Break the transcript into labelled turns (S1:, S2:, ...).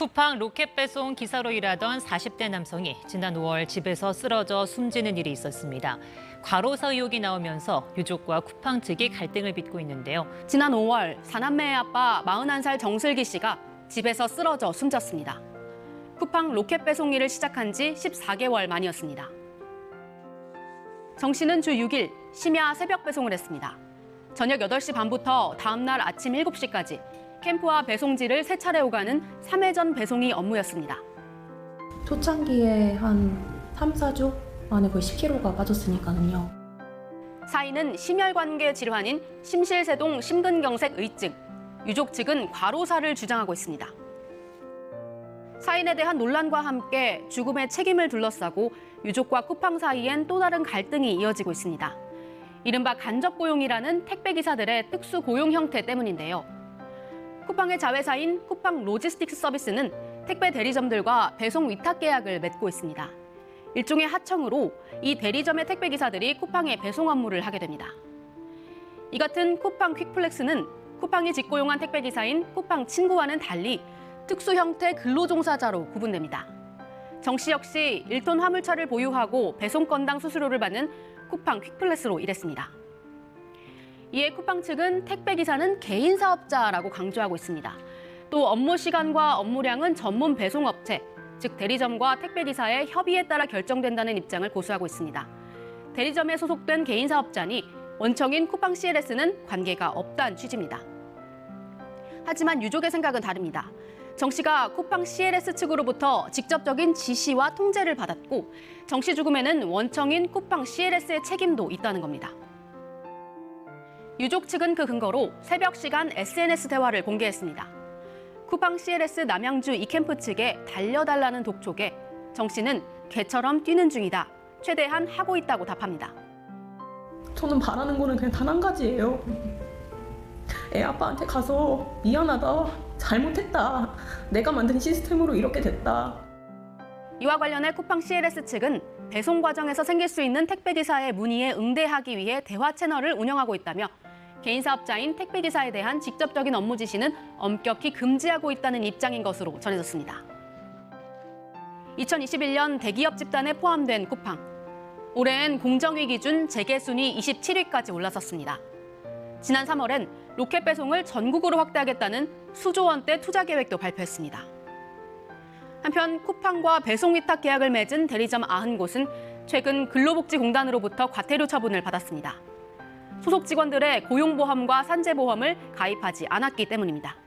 S1: 쿠팡 로켓 배송 기사로 일하던 40대 남성이 지난 5월 집에서 쓰러져 숨지는 일이 있었습니다. 과로사 의혹이 나오면서 유족과 쿠팡 측이 갈등을 빚고 있는데요.
S2: 지난 5월 사남매의 아빠 41살 정슬기 씨가 집에서 쓰러져 숨졌습니다. 쿠팡 로켓 배송 일을 시작한 지 14개월 만이었습니다. 정 씨는 주 6일 심야 새벽 배송을 했습니다. 저녁 8시 반부터 다음 날 아침 7시까지 캠프와 배송지를 세 차례 오가는 3회전 배송이 업무였습니다.
S3: 초창기에 한 3, 4주 만에 거의 10kg가 빠졌으니까는요.
S2: 사인은 심혈관계 질환인 심실세동 심근경색 의증, 유족 측은 과로사를 주장하고 있습니다. 사인에 대한 논란과 함께 죽음의 책임을 둘러싸고 유족과 쿠팡 사이엔 또 다른 갈등이 이어지고 있습니다. 이른바 간접 고용이라는 택배 기사들의 특수 고용 형태 때문인데요. 쿠팡의 자회사인 쿠팡 로지스틱스 서비스는 택배 대리점들과 배송 위탁 계약을 맺고 있습니다. 일종의 하청으로 이 대리점의 택배 기사들이 쿠팡의 배송 업무를 하게 됩니다. 이 같은 쿠팡 퀵플렉스는 쿠팡이 직고용한 택배 기사인 쿠팡 친구와는 달리 특수 형태 근로종사자로 구분됩니다. 정 씨 역시 1톤 화물차를 보유하고 배송 건당 수수료를 받는 쿠팡 퀵플렉스로 일했습니다. 이에 쿠팡 측은 택배 기사는 개인 사업자라고 강조하고 있습니다. 또 업무 시간과 업무량은 전문 배송 업체, 즉 대리점과 택배 기사의 협의에 따라 결정된다는 입장을 고수하고 있습니다. 대리점에 소속된 개인 사업자니 원청인 쿠팡 CLS는 관계가 없다는 취지입니다. 하지만 유족의 생각은 다릅니다. 정 씨가 쿠팡 CLS 측으로부터 직접적인 지시와 통제를 받았고 정 씨 죽음에는 원청인 쿠팡 CLS의 책임도 있다는 겁니다. 유족 측은 그 근거로 새벽 시간 SNS 대화를 공개했습니다. 쿠팡 CLS 남양주 이 캠프 측에 달려달라는 독촉에 정 씨는 개처럼 뛰는 중이다. 최대한 하고 있다고 답합니다.
S3: 저는 바라는 거는 그냥 단 한 가지예요. 애 아빠한테 가서 미안하다, 잘못했다, 내가 만든 시스템으로 이렇게 됐다.
S2: 이와 관련해 쿠팡 CLS 측은 배송 과정에서 생길 수 있는 택배 기사의 문의에 응대하기 위해 대화 채널을 운영하고 있다며 개인 사업자인 택배 기사에 대한 직접적인 업무 지시는 엄격히 금지하고 있다는 입장인 것으로 전해졌습니다. 2021년 대기업 집단에 포함된 쿠팡. 올해엔 공정위 기준 재계 순위 27위까지 올라섰습니다. 지난 3월엔 로켓 배송을 전국으로 확대하겠다는 수조 원대 투자 계획도 발표했습니다. 한편 쿠팡과 배송 위탁 계약을 맺은 대리점 90곳은 최근 근로복지공단으로부터 과태료 처분을 받았습니다. 소속 직원들의 고용보험과 산재보험을 가입하지 않았기 때문입니다.